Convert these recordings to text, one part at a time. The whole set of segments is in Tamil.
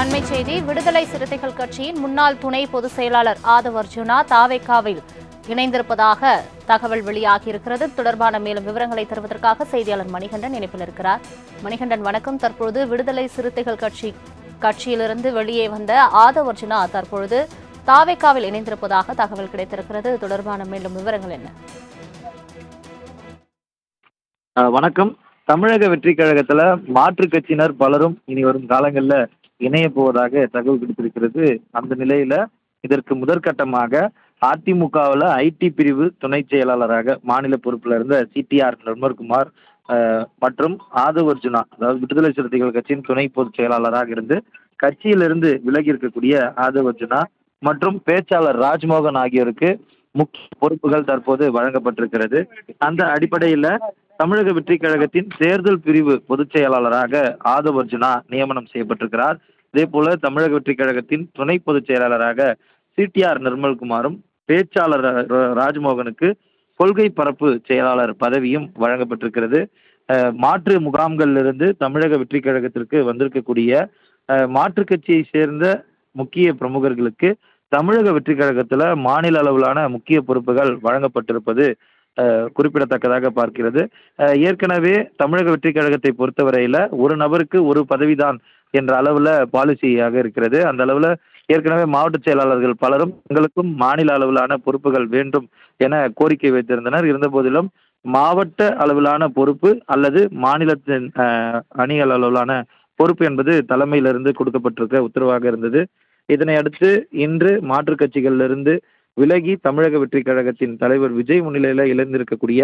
அண்மை செய்தி விடுதலை சிறுத்தைகள் கட்சியின் முன்னாள் துணை பொதுச் செயலாளர் ஆதவ் அர்ஜுனா தாவேக்காவில் இணைந்திருப்பதாக தகவல் வெளியாகியிருக்கிறது. தொடர்பான மேலும் விவரங்களை தருவதற்காக செய்தியாளர் மணிகண்டன் இணைப்பில் இருக்கிறார். மணிகண்டன் வணக்கம். தற்பொழுது விடுதலை சிறுத்தைகள் கட்சி கட்சியிலிருந்து வெளியே வந்த ஆதவ் அர்ஜுனா தற்பொழுது தாவேக்காவில் இணைந்திருப்பதாக தகவல் கிடைத்திருக்கிறது. தொடர்பான மேலும் விவரங்கள் என்ன? வணக்கம். தமிழக வெற்றி கழகத்துல மாற்றுக் கட்சியினர் பலரும் இனி வரும் காலங்கள்ல இணைய போவதாக தகவல் கிடைத்திருக்கிறது. அந்த நிலையில இதற்கு முதற்கட்டமாக அதிமுகவில் ஐடி பிரிவு துணை செயலாளராக மாநில பொறுப்பில் இருந்த சிடிஆர் நிர்மல்குமார் மற்றும் ஆதவ் அர்ஜுனா அதாவது விடுதலை சிறுத்தைகள் கட்சியின் துணை பொதுச் செயலாளராக இருந்து கட்சியிலிருந்து விலகி இருக்கக்கூடிய ஆதவ் அர்ஜுனா மற்றும் பேச்சாளர் ராஜ்மோகன் ஆகியோருக்கு முக்கிய பொறுப்புகள் தற்போது வழங்கப்பட்டிருக்கிறது. அந்த அடிப்படையில தமிழக வெற்றி கழகத்தின் தேர்தல் பிரிவு பொதுச் செயலாளராக ஆதவ் அர்ஜுனா நியமனம் செய்யப்பட்டிருக்கிறார். இதே போல தமிழக வெற்றி கழகத்தின் துணை பொதுச் செயலாளராக சிடிஆர் நிர்மல்குமாரும் பேச்சாளர் ராஜ்மோகனுக்கு கொள்கை பரப்பு செயலாளர் பதவியும் வழங்கப்பட்டிருக்கிறது. மாற்று முகாம்களிலிருந்து தமிழக வெற்றி கழகத்திற்கு வந்திருக்கக்கூடிய மாற்று மாற்றுக் கட்சியை சேர்ந்த முக்கிய பிரமுகர்களுக்கு தமிழக வெற்றி கழகத்துல மாநில அளவிலான முக்கிய பொறுப்புகள் வழங்கப்பட்டிருப்பது குறிப்பிடத்தக்கதாக பார்க்கிறது. ஏற்கனவே தமிழக வெற்றி கழகத்தை பொறுத்தவரையில ஒரு நபருக்கு ஒரு பதவிதான் என்ற அளவுல பாலிசியாக இருக்கிறது. அந்த அளவுல ஏற்கனவே மாவட்ட செயலாளர்கள் பலரும் எங்களுக்கும் மாநில அளவிலான பொறுப்புகள் வேண்டும் என கோரிக்கை வைத்திருந்தனர். இருந்த போதிலும் மாவட்ட அளவிலான பொறுப்பு அல்லது மாநிலத்தின் அணிகள் அளவிலான பொறுப்பு என்பது தலைமையிலிருந்து கொடுக்கப்பட்டிருக்க உத்தரவாக இருந்தது. இதனை அடுத்து இன்று மாற்றுக் கட்சிகளிலிருந்து விலகி தமிழக வெற்றி கழகத்தின் தலைவர் விஜய் முன்னிலையில இழந்திருக்கக்கூடிய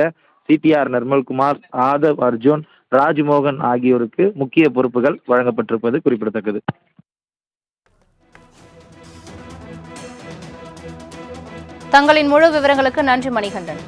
சிடிஆர் நிர்மல்குமார் ஆதவ் அர்ஜுன் ராஜ்மோகன் ஆகியோருக்கு முக்கிய பொறுப்புகள் வழங்கப்பட்டிருப்பது குறிப்பிடத்தக்கது. தங்களின் முழு விவரங்களுக்கு நன்றி மணிகண்டன்.